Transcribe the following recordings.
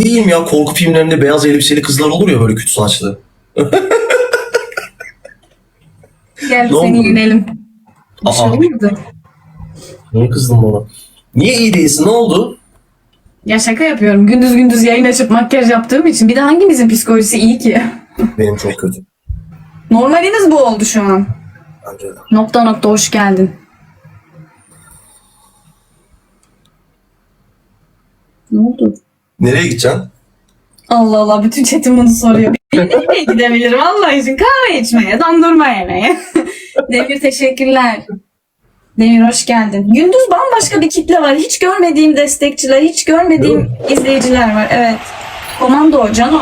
diyeyim ya korku filmlerinde beyaz elbiseli kızlar olur ya böyle küt saçlı. Gel Ne seni yenelim. Bir şey olmadı. Niye kızdın bana? Niye iyi değilsin? Ne oldu? Ya şaka yapıyorum. Gündüz gündüz yayın açıp makyaj yaptığım için. Bir de hangimizin psikolojisi iyi ki? Benim çok kötü. Normaliniz bu oldu şu an. Bence de. Nokta nokta hoş geldin. Ne oldu? Nereye gideceksin? Allah Allah bütün chatim bunu soruyor. Nereye gidebilirim Allah için? Kahve içmeye, dondurma yemeye. Demir teşekkürler. Demir hoş geldin. Gündüz bambaşka bir kitle var. Hiç görmediğim destekçiler, hiç görmediğim izleyiciler var. Evet. Komando Cano.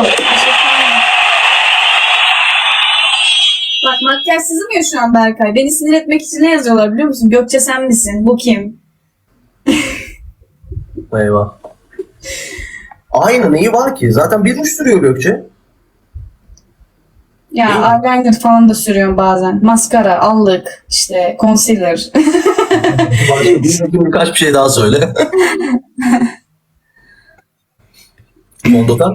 Bak makyaj sızmıyor şu an Berkay. Beni sinir etmek için ne yazıyorlar biliyor musun? Gökçe sen misin? Bu kim? Eyvah. Aynı neyi var ki? Zaten bir uç sürüyor Gökçe. Ya eyeliner falan da sürüyorum bazen. Maskara, allık, işte concealer. Başka bir, birkaç bir şey daha söyle. Fondöten?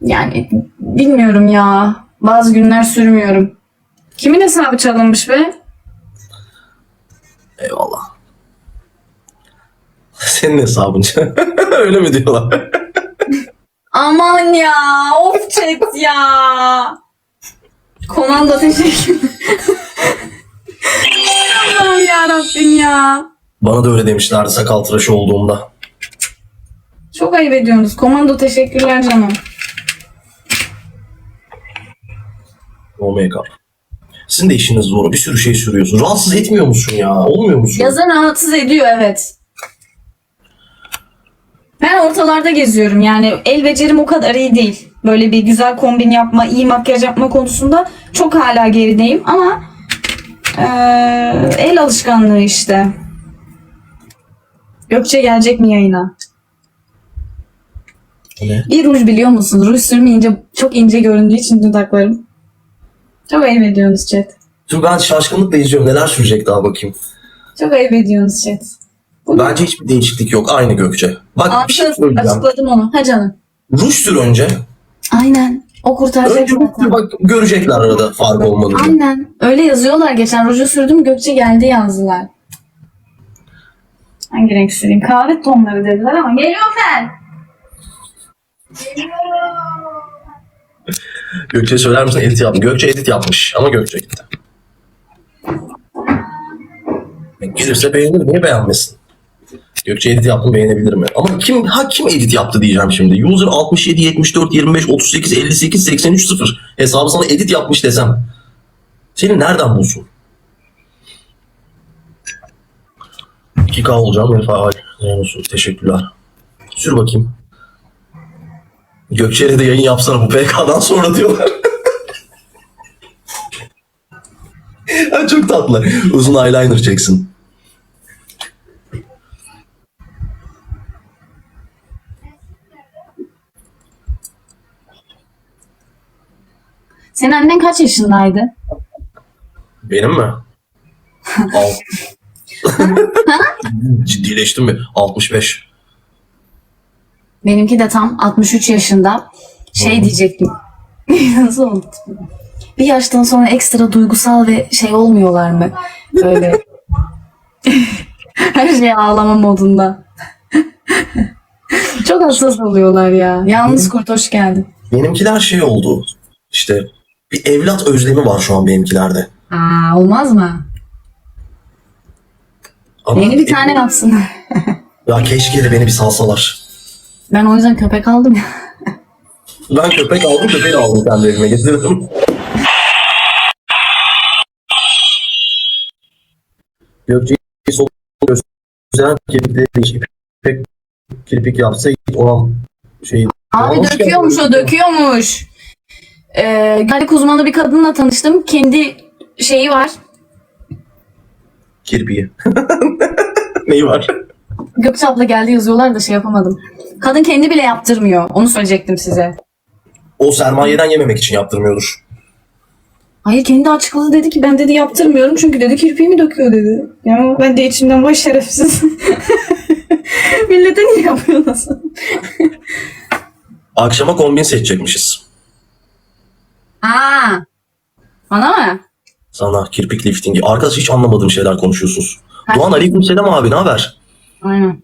Yani bilmiyorum ya. Bazı günler sürmüyorum. Kimin hesabı çalınmış be? Eyvallah. Senin hesabın. Öyle mi diyorlar? Aman ya. Of chat ya. Komando teşekkür. Allah'ım yarabbim ya. Bana da öyle demişlerdi sakal tıraşı olduğumda. Çok ayıp ediyorsunuz. Komando teşekkürler canım. O make-up. Sizin de işiniz zor. Bir sürü şey sürüyorsun. Rahatsız etmiyor musun ya? Olmuyor musun? Yazın rahatsız ediyor evet. Ben ortalarda geziyorum yani el becerim o kadar iyi değil. Böyle bir güzel kombin yapma, iyi makyaj yapma konusunda çok hala gerideyim ama eee, el alışkanlığı işte. Gökçe gelecek mi yayına? Ne? Bir ruj biliyor musun? Ruj sürmeyince çok ince göründüğü için dudaklarım. Çok ayıp ediyorsunuz chat. Dur ben şaşkınlıkla izliyorum. Neler sürecek daha bakayım. Çok ayıp ediyorsunuz chat. Bence hiçbir değişiklik yok. Aynı Gökçe. Bak bir şey söyleyeceğim. açıkladım onu. Ha canım. Ruj sür önce. Aynen. O kurtaracak Önce zaten. bak görecekler arada fark olmadığını. Aynen. Öyle yazıyorlar geçen. Ruju sürdüm Gökçe geldi yazdılar. Hangi renk süreyim? Kahve tonları dediler ama geliyorum ben. Gökçe söyler misin edit yapmış. Gökçe edit yapmış ama Gökçe gitti. Gelirse beğenir. Niye beğenmesin? Gökçe edit yaptım beğenebilir mi? Ama kim ha kim edit yaptı diyeceğim şimdi. User 67 74 25 38 58 83 0 hesabı sana edit yapmış desem. Seni nereden bulsun? 2K olacağım. Vefa olsun. Teşekkürler. Sür bakayım. Gökçe'yle de yayın yapsana bu PK'dan sonra diyorlar. Çok tatlı. Uzun eyeliner çeksin. Senin annen kaç yaşındaydı? Benim mi? Al. Ciddileştim mi? 65. Benimki de tam 63 yaşında. Şey diyecektim. Nasıl oldu? Bir yaştan sonra ekstra duygusal ve şey olmuyorlar mı? Böyle her şey ağlama modunda. Çok hassas oluyorlar ya. Yalnız kurt hoş geldin. Benimkiler şey oldu. İşte bir evlat özlemi var şu an benimkilerde. Aa, olmaz mı? Ama Yeni bir tane yapsın. Ya keşke de beni bir salsalar. Ben o yüzden köpek aldım. Ben köpek aldım köpeği aldım kendi evime getirdim. Gökçe'yi sol gösteren kirpikleri değişik. Pek kirpik yapsa olan şey. Abi Hoş döküyormuş geldin. o döküyormuş. Ee, Galik uzmanı bir kadınla tanıştım. Kendi şeyi var. Kirpiği. Neyi var? Gökçe abla geldi yazıyorlar da şey yapamadım. Kadın kendi bile yaptırmıyor. Onu söyleyecektim size. O sermayeden yememek için yaptırmıyordur. Hayır kendi açıkladı dedi ki ben dedi yaptırmıyorum çünkü dedi kirpiğimi döküyor dedi. Ya ben de içimden vay şerefsiz. Millete niye yapıyorsun? Akşama kombin seçecekmişiz. Aa. Bana mı? Sana kirpik liftingi. Arkadaş hiç anlamadığım şeyler konuşuyorsunuz. Ha. Doğan aleyküm selam abi ne haber? Aynen.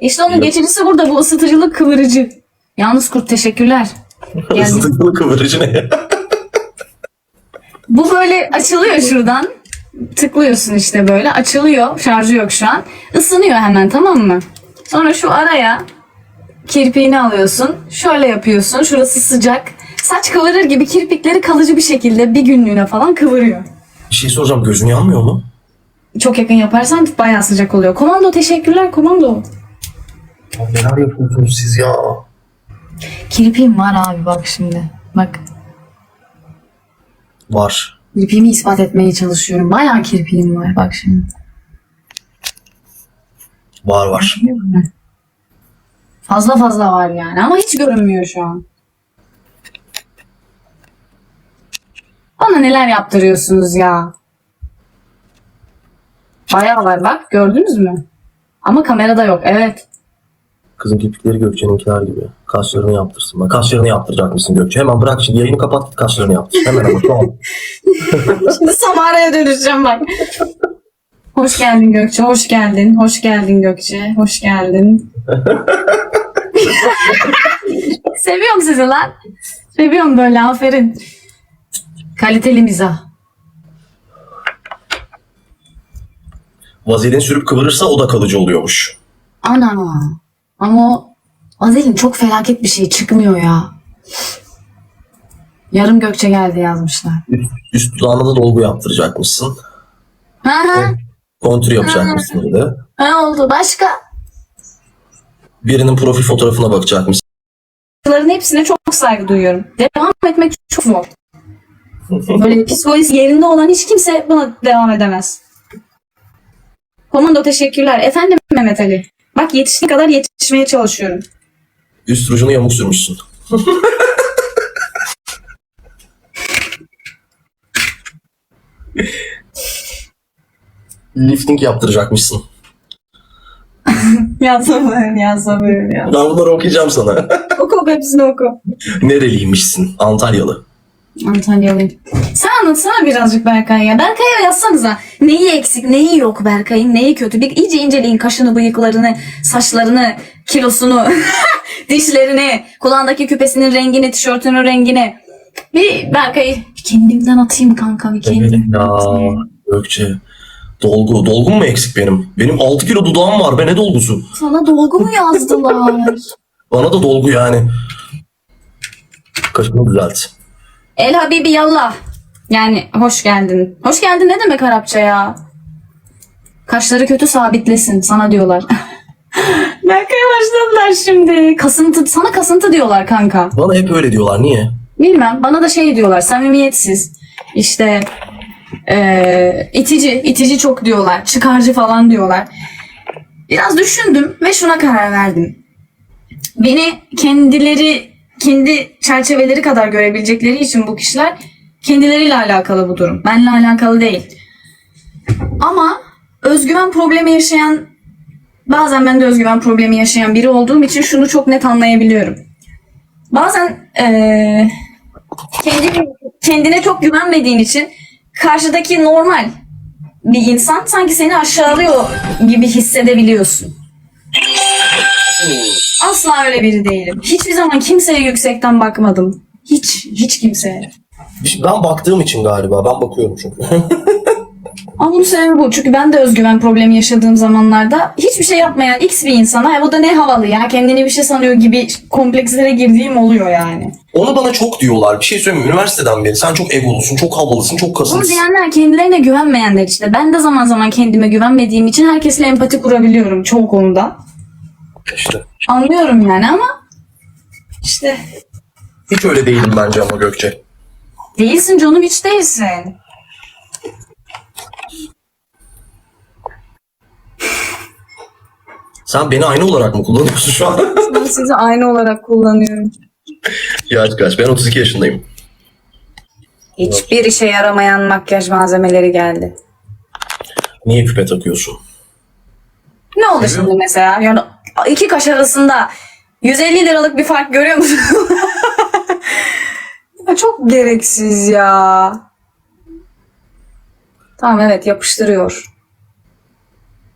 İşte onun geçicisi burada bu ısıtıcılık kıvırıcı. Yalnız kurt teşekkürler. Isıtıcılı kıvırıcı ne? Bu böyle açılıyor şuradan. Tıklıyorsun işte böyle. Açılıyor. Şarjı yok şu an. Isınıyor hemen tamam mı? Sonra şu araya kirpiğini alıyorsun. Şöyle yapıyorsun. Şurası sıcak. Saç kıvırır gibi kirpikleri kalıcı bir şekilde bir günlüğüne falan kıvırıyor. Bir şey soracağım gözün yanmıyor mu? Çok yakın yaparsan bayağı sıcak oluyor. Komando teşekkürler komando. Ya neler yapıyorsunuz siz ya? Kirpiğim var abi bak şimdi. Bak Var. kirpiğimi ispat etmeye çalışıyorum. Bayağı kirpiğim var bak şimdi. Var var. Fazla fazla var yani ama hiç görünmüyor şu an. Bana neler yaptırıyorsunuz ya? Bayağı var bak gördünüz mü? Ama kamerada yok evet. Kızın kirpikleri Gökçe'ninkiler gibi. Kaşlarını yaptırsın. Bak kaşlarını yaptıracak mısın Gökçe? Hemen bırak şimdi yayını kapat git kaşlarını yaptır. Hemen ama tamam. Şimdi Samara'ya dönüşeceğim bak. Hoş geldin Gökçe, hoş geldin. Hoş geldin Gökçe, hoş geldin. Seviyorum sizi lan. Seviyorum böyle aferin. Kaliteli mizah. Vazelin sürüp kıvırırsa o da kalıcı oluyormuş. Ana. Ama o Azel'in çok felaket bir şey çıkmıyor ya. Yarım Gökçe geldi yazmışlar. Üst, üst dudağına da dolgu yaptıracakmışsın. Ha ha. Kontür yapacakmışsın bir de. Ha oldu. Başka? Birinin profil fotoğrafına bakacakmışsın. Bunların hepsine çok saygı duyuyorum. Devam etmek çok zor. Böyle psikolojisi yerinde olan hiç kimse buna devam edemez. Komando teşekkürler. Efendim Mehmet Ali. Bak yetiştiğin kadar yetişmeye çalışıyorum. Üst rujunu yamuk sürmüşsün. Lifting yaptıracakmışsın. Ya sabır, ya sabır ya. Ben bunları okuyacağım sana. Oku oku hepsini oku. Nereliymişsin? Antalyalı. Antalyalıyım. Sen anlatsana birazcık Berkay ya. Berkay'a yazsanıza. Neyi eksik, neyi yok Berkay'ın, neyi kötü. Bir iyice inceleyin kaşını, bıyıklarını, saçlarını, kilosunu, dişlerini, kulağındaki küpesinin rengini, tişörtünün rengini. Bir Berkay'ı kendimden atayım kanka bir kendimden Ya atayım. Gökçe. Dolgu. Dolgum mu eksik benim? Benim 6 kilo dudağım var be ne dolgusu? Sana dolgu mu yazdılar? Bana da dolgu yani. Kaşını düzelt. El Habibi yallah. Yani hoş geldin. Hoş geldin ne demek Arapça ya? Kaşları kötü sabitlesin sana diyorlar. Berkay'a başladılar şimdi. Kasıntı, sana kasıntı diyorlar kanka. Bana hep öyle diyorlar. Niye? Bilmem bana da şey diyorlar samimiyetsiz. İşte eee, itici, itici çok diyorlar. Çıkarcı falan diyorlar. Biraz düşündüm ve şuna karar verdim. Beni kendileri, kendi çerçeveleri kadar görebilecekleri için bu kişiler kendileriyle alakalı bu durum. Benimle alakalı değil. Ama özgüven problemi yaşayan bazen ben de özgüven problemi yaşayan biri olduğum için şunu çok net anlayabiliyorum. Bazen kendi, kendine çok güvenmediğin için karşıdaki normal bir insan sanki seni aşağılıyor gibi hissedebiliyorsun. Asla öyle biri değilim. Hiçbir zaman kimseye yüksekten bakmadım. Hiç, hiç kimseye. Ben baktığım için galiba. Ben bakıyorum çünkü. Ama bunun sebebi bu. Çünkü ben de özgüven problemi yaşadığım zamanlarda hiçbir şey yapmayan X bir insana "Ya bu da ne havalı ya kendini bir şey sanıyor gibi komplekslere girdiğim oluyor yani. Onu bana çok diyorlar. Bir şey söyleyeyim mi? Üniversiteden beri sen çok egolusun, çok havalısın, çok Bunu kasınsın. diyenler kendilerine güvenmeyenler işte. Ben de zaman zaman kendime güvenmediğim için herkesle empati kurabiliyorum çoğu konuda. İşte. Anlıyorum yani ama işte Hiç öyle değilim bence ama Gökçe. değilsin canım hiç değilsin. Sen beni aynı olarak mı kullanıyorsun şu an? Ben sizi aynı olarak kullanıyorum. Yaş kaç? Ben 32 yaşındayım. Hiçbir işe yaramayan makyaj malzemeleri geldi. Niye küpe takıyorsun? Ne oldu şimdi mesela? Yani iki kaş arasında 150 liralık bir fark görüyor musun? ya çok gereksiz ya. Tamam evet yapıştırıyor.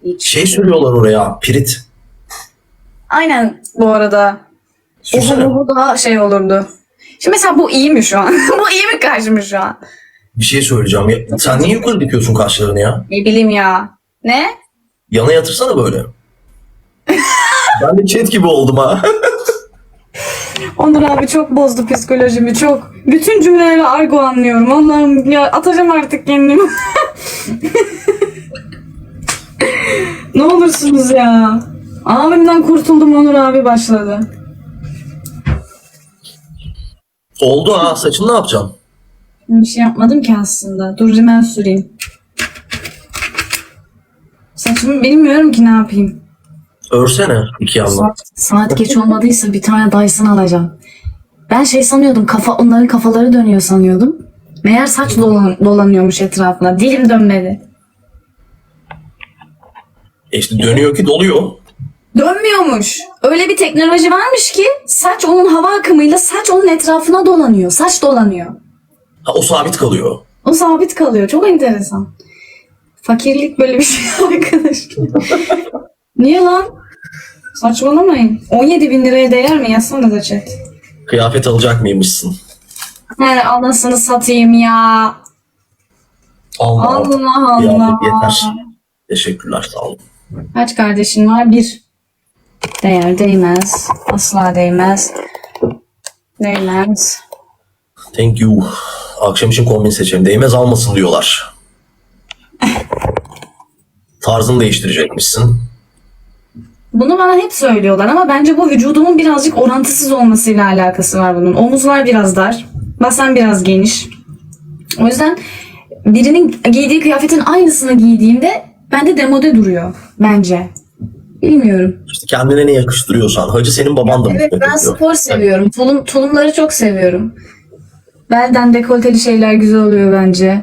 Hiç. Şey sürüyorlar oraya. Pirit. Aynen bu arada. Sürsene. Bu, bu daha şey olurdu. Şimdi mesela bu iyi mi şu an? bu iyi mi kaş mı şu an? Bir şey söyleyeceğim. Ya, sen niye yukarı dikiyorsun kaşlarını ya? Ne bileyim ya. Ne? Yana yatırsana böyle. Ben de chat gibi oldum ha. Onur abi çok bozdu psikolojimi çok. Bütün cümleleri argo anlıyorum. Allah'ım ya atacağım artık kendimi. ne olursunuz ya. Abimden kurtuldum Onur abi başladı. Oldu ha. Saçını ne yapacaksın? Bir şey yapmadım ki aslında. Dur rimel süreyim. Saçımı bilmiyorum ki ne yapayım. Örsene iki yandan. Saat, saat geç olmadıysa bir tane Dyson alacağım. Ben şey sanıyordum kafa onların kafaları dönüyor sanıyordum. Meğer saç dolan, dolanıyormuş etrafına. Dilim dönmedi. E işte dönüyor ki doluyor. Dönmüyormuş. Öyle bir teknoloji varmış ki saç onun hava akımıyla saç onun etrafına dolanıyor. Saç dolanıyor. Ha, o sabit kalıyor. O sabit kalıyor. Çok enteresan. Fakirlik böyle bir şey arkadaş. Niye lan? Saçmalamayın. 17 bin liraya değer mi? Yazsana da chat. Kıyafet alacak mıymışsın? He anasını satayım ya. Allah Allah Kıyafet Allah. yeter. Teşekkürler sağ olun. Kaç kardeşin var? Bir. Değer değmez. Asla değmez. Değmez. Thank you. Akşam için kombin seçelim. Değmez almasın diyorlar. Tarzını değiştirecekmişsin. Bunu bana hep söylüyorlar ama bence bu vücudumun birazcık orantısız olmasıyla alakası var bunun. Omuzlar biraz dar, basen biraz geniş. O yüzden birinin giydiği kıyafetin aynısını giydiğimde bende demode duruyor bence. Bilmiyorum. İşte kendine ne yakıştırıyorsan. Hacı senin baban da Evet mutlu ben ediyor. spor seviyorum. Tulum, tulumları çok seviyorum. Belden dekolteli şeyler güzel oluyor bence.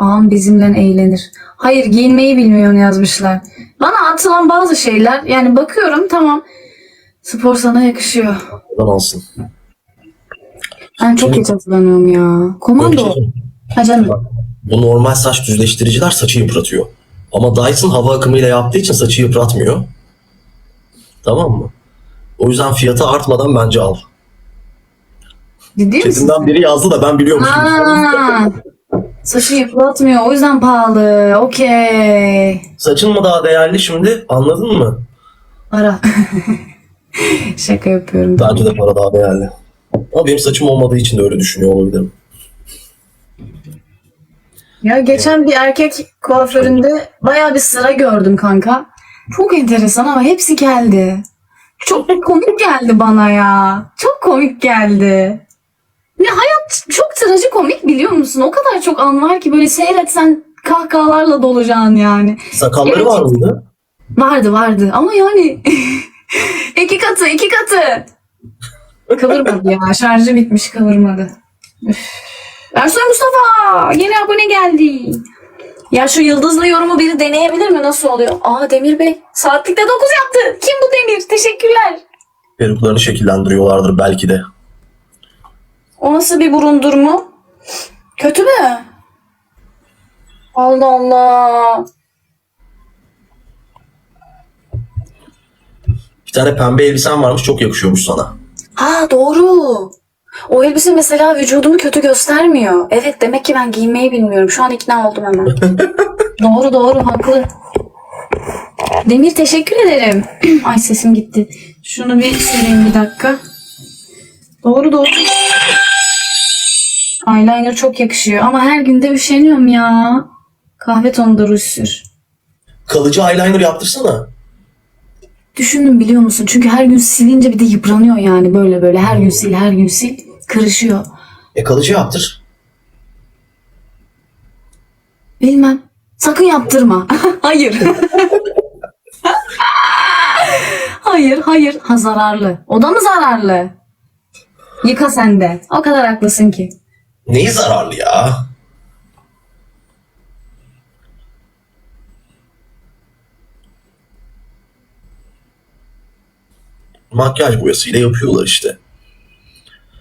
Ağam bizimle eğlenir. Hayır giyinmeyi bilmiyorsun yazmışlar. Bana atılan bazı şeyler yani bakıyorum tamam spor sana yakışıyor. Oradan alsın. Ben çok geç hatırlamıyorum ya. Komando. Ha canım. Bu normal saç düzleştiriciler saçı yıpratıyor. Ama Dyson hava akımıyla yaptığı için saçı yıpratmıyor. Tamam mı? O yüzden fiyatı artmadan bence al. Ciddi misin? Biri yazdı da ben biliyormuşum. Aa, saçı yıpratmıyor o yüzden pahalı. Okey. Saçın mı daha değerli şimdi? Anladın mı? Para. Şaka yapıyorum. Bence de para daha değerli. Ama benim saçım olmadığı için de öyle düşünüyor olabilirim. Ya geçen bir erkek kuaföründe bayağı bir sıra gördüm kanka. Çok enteresan ama hepsi geldi. Çok komik geldi bana ya. Çok komik geldi. Ya hayat çok trajikomik biliyor musun? O kadar çok an var ki böyle seyretsen kahkahalarla dolacaksın yani. Sakalları Evet. var mıydı? Vardı vardı ama yani iki katı iki katı. Kıvırmadı ya şarjı bitmiş kıvırmadı. Üf. Ersoy Mustafa yeni abone geldi. Ya şu yıldızlı yorumu biri deneyebilir mi? Nasıl oluyor? Aa Demir Bey saatlikte 9 yaptı. Kim bu Demir? Teşekkürler. Peruklarını şekillendiriyorlardır belki de. O nasıl bir burundur mu? Kötü mü? Allah Allah. Bir tane pembe elbisen varmış çok yakışıyormuş sana. Ha doğru. O elbise mesela vücudumu kötü göstermiyor. Evet demek ki ben giymeyi bilmiyorum. Şu an ikna oldum hemen. doğru doğru haklı. Demir teşekkür ederim. Ay sesim gitti. Şunu bir sileyim bir dakika. Doğru doğru. Eyeliner çok yakışıyor ama her günde üşeniyorum ya. Kahve tonunda ruj sür. Kalıcı eyeliner yaptırsana. Düşündüm biliyor musun? Çünkü her gün silince bir de yıpranıyor yani böyle böyle. Her gün sil, her gün sil. Kırışıyor. E kalıcı yaptır. Bilmem. Sakın yaptırma. hayır. hayır, hayır. Ha zararlı. O da mı zararlı? Yıka sen de. O kadar haklısın ki. Neyi zararlı ya? Makyaj boyasıyla yapıyorlar işte.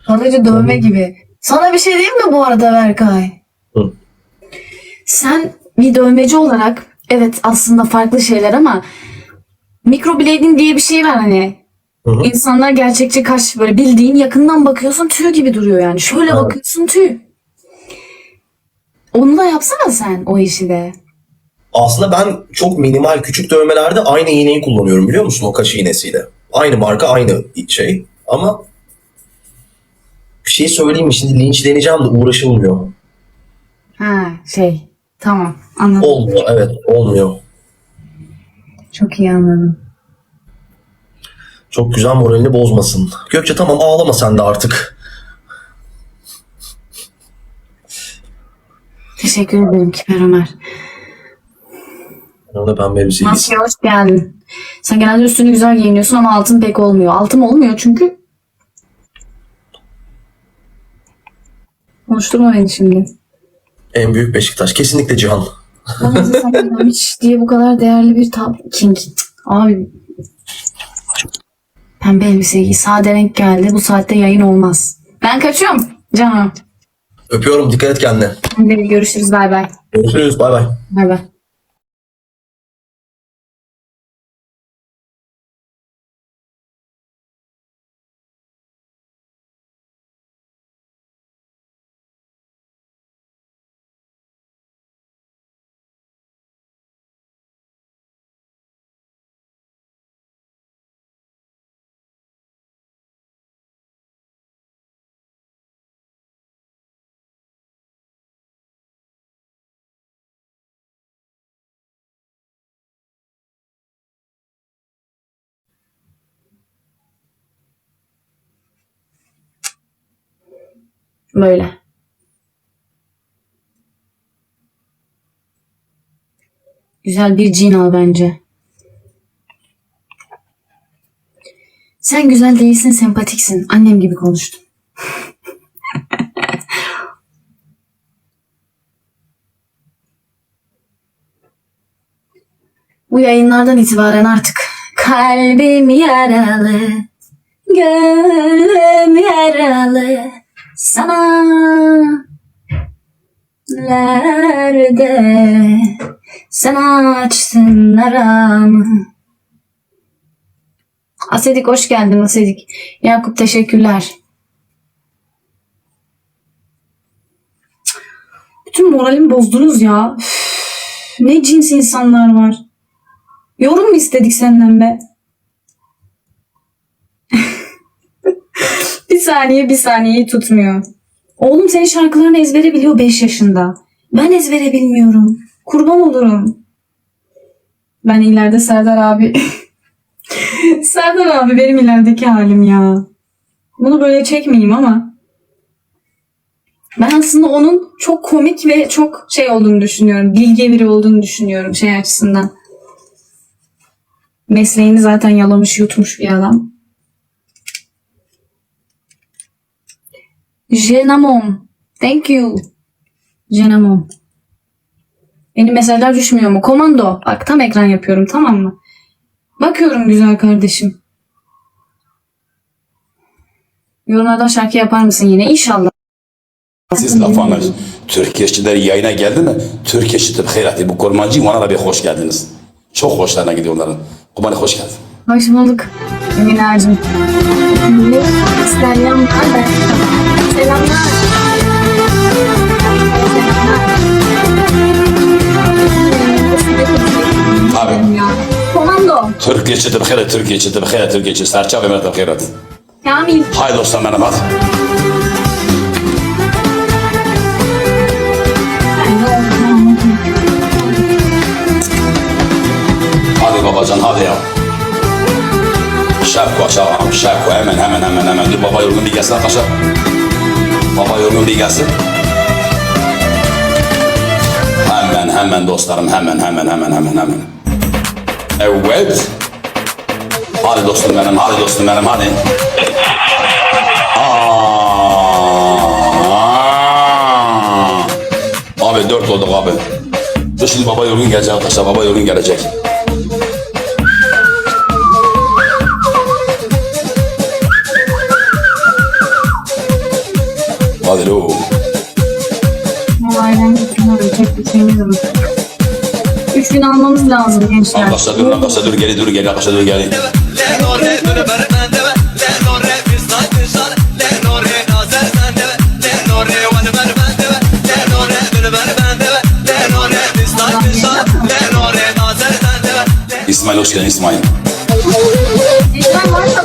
Kalıcı dövme gibi. Sana bir şey diyeyim mi bu arada Berkay? Hı. Sen bir dövmeci olarak evet aslında farklı şeyler ama microblading diye bir şey var hani Hı hı. İnsanlar gerçekçi kaş böyle bildiğin yakından bakıyorsun tüy gibi duruyor yani. Şöyle Evet. bakıyorsun tüy. Onu da yapsana sen o işi de. Aslında ben çok minimal küçük dövmelerde aynı iğneyi kullanıyorum biliyor musun o kaş iğnesiyle. Aynı marka aynı şey ama bir şey söyleyeyim mi şimdi linçleneceğim de uğraşılmıyor. Ha şey tamam anladım. Olmuyor evet olmuyor. Çok iyi anladım. Çok güzel moralini bozmasın. Gökçe tamam ağlama sen de artık. Teşekkür ederim Kiper Ömer. Orada pembe elbise giysin. Maske hoş geldin. Sen genelde üstünü güzel giyiniyorsun ama altın pek olmuyor. Altın olmuyor çünkü Konuşturma beni şimdi. En büyük Beşiktaş. Kesinlikle Cihan. Bana sen hiç diye bu kadar değerli bir tab... King. Abi. Pembe elbise giy. Sade renk geldi. Bu saatte yayın olmaz. Ben kaçıyorum. Canım. Öpüyorum. Dikkat et kendine. Görüşürüz. Bay bay. Görüşürüz. Bay bay. Bay bay. Böyle. Güzel bir cin al bence. Sen güzel değilsin, sempatiksin. Annem gibi konuştun. Bu yayınlardan itibaren artık kalbim yaralı, gönlüm yaralı. Sana nerede sen açtın aramı. Asedik hoş geldin Asedik. Yakup teşekkürler. Bütün moralimi bozdunuz ya. Üf, ne cins insanlar var. Yorum mu istedik senden be? bir saniye bir saniyeyi tutmuyor. Oğlum senin şarkılarını ezbere biliyor 5 yaşında. Ben ezbere bilmiyorum. Kurban olurum. Ben ileride Serdar abi. Serdar abi benim ilerideki halim ya. Bunu böyle çekmeyeyim ama. Ben aslında onun çok komik ve çok şey olduğunu düşünüyorum. Bilge biri olduğunu düşünüyorum şey açısından. Mesleğini zaten yalamış yutmuş bir adam. Jenamon. Thank you. Jenamon. Benim mesajlar düşmüyor mu? Komando. Bak tam ekran yapıyorum tamam mı? Bakıyorum güzel kardeşim. Yorumlardan şarkı yapar mısın yine? İnşallah. Siz laf anlayın. Türk işçiler yayına geldi mi? Türk işçi hayreti bu kormancı ona da bir hoş geldiniz. Çok hoşlarına gidiyor onların. Kumani hoş geldin. Hoş bulduk. Eminacığım. Selamlar. Selamlar. Abi. Ya. Komando. Türk işçi hayret, Türk işçi hayret, Türk işçi serçe ve mertebe hayret. Kamil. Haydi dostlar benim hadi. Hadi babacan hadi ya. Şapko aşağı, şapko hemen hemen hemen hemen. Dur baba yorgun bir gelsin arkadaşlar. Baba yorgun bir gelsin. Hemen hemen dostlarım hemen hemen hemen hemen hemen. Evet. Hadi dostum benim, hadi dostum benim, hadi. Aa! Abi dört olduk abi. Dur şimdi baba yorgun gelecek arkadaşlar, baba yorgun gelecek. inanmamız lazım gençler. Ambasadör, ambasadör geri dur, geri ambasadör geri. İsmail hoş geldin İsmail. İsmail var ya.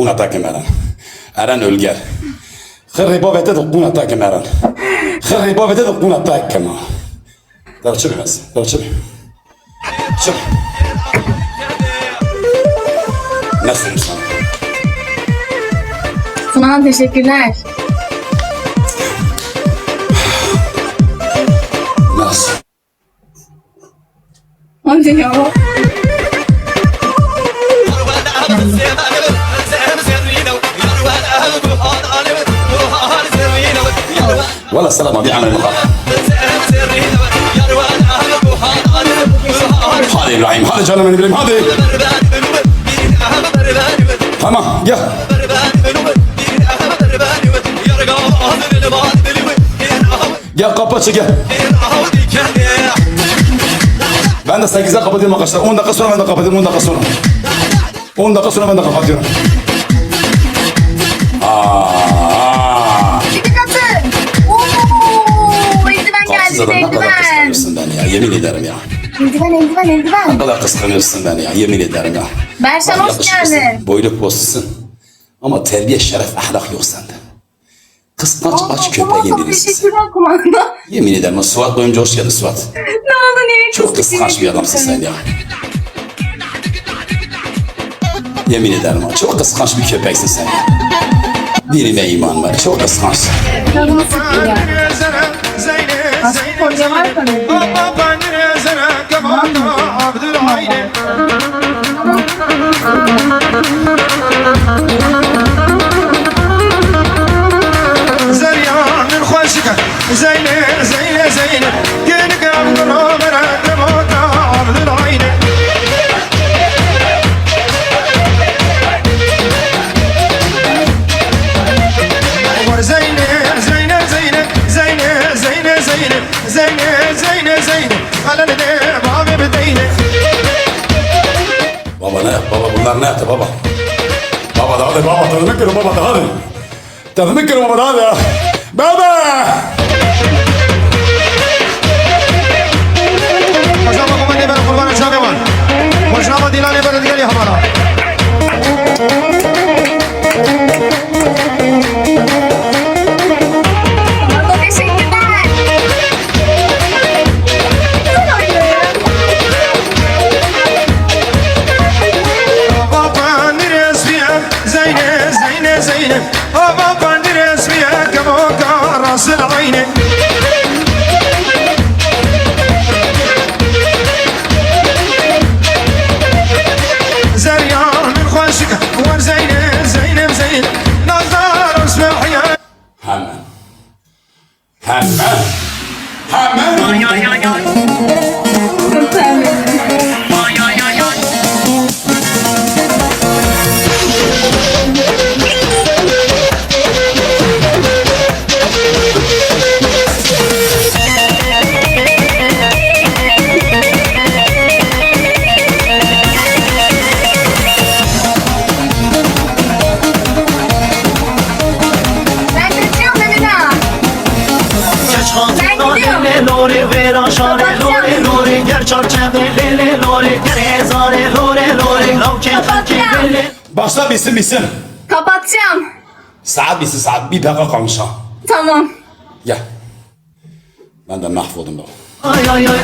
قون تاك مران أران ألقر خري بابا قون تاك مران خري بابا قون تاك كما دار شبه بس دار تشبه شبه. نسلم سلام Sana teşekkürler. Nasıl? Hadi ya. ولا سلام ابي عمل اللقاء هذا ابراهيم هذا جانا من ابراهيم هذا tamam gel gel kapı açı gel ben de 8'e kapatıyorum arkadaşlar 10 dakika sonra ben de kapatıyorum 10 dakika sonra 10 dakika sonra ben de kapatıyorum Ne kadar eldiven. kıskanıyorsun beni ya yemin ederim ya Eldiven eldiven eldiven. Ne kadar kıskanıyorsun beni ya yemin ederim ya Berşan hoş geldin. Boylu postlusun. Ama terbiye, şeref, ahlak yok sende. Kıskanç aç. Teşekkürler kumanda. Yemin ederim Suat Oyuncu hoş geldin Suat. Ne oldu niye Çok kıskanç bir adamsın sen ya. Yemin ederim çok kıskanç bir köpeksin sen ya. Birime iman var, çok kıskançsın. Canımı sıkıyor. حسن جمال کنه بابا بنزنه کباب عبدالعینه baba ne? Baba bunlar nerede baba? Baba da hadi baba tanıdık görün baba da hadi. Tanıdık görün baba da hadi. Baba! Azam bakıma ne ben kurban açağı var. Hoşnama dilane ben edgeli hamara. Bitsin. Kapatacağım. Saat bitsin saat. Bir dakika ha. Tamam. Gel. Ben de mahvoldum baba. Ay ay ay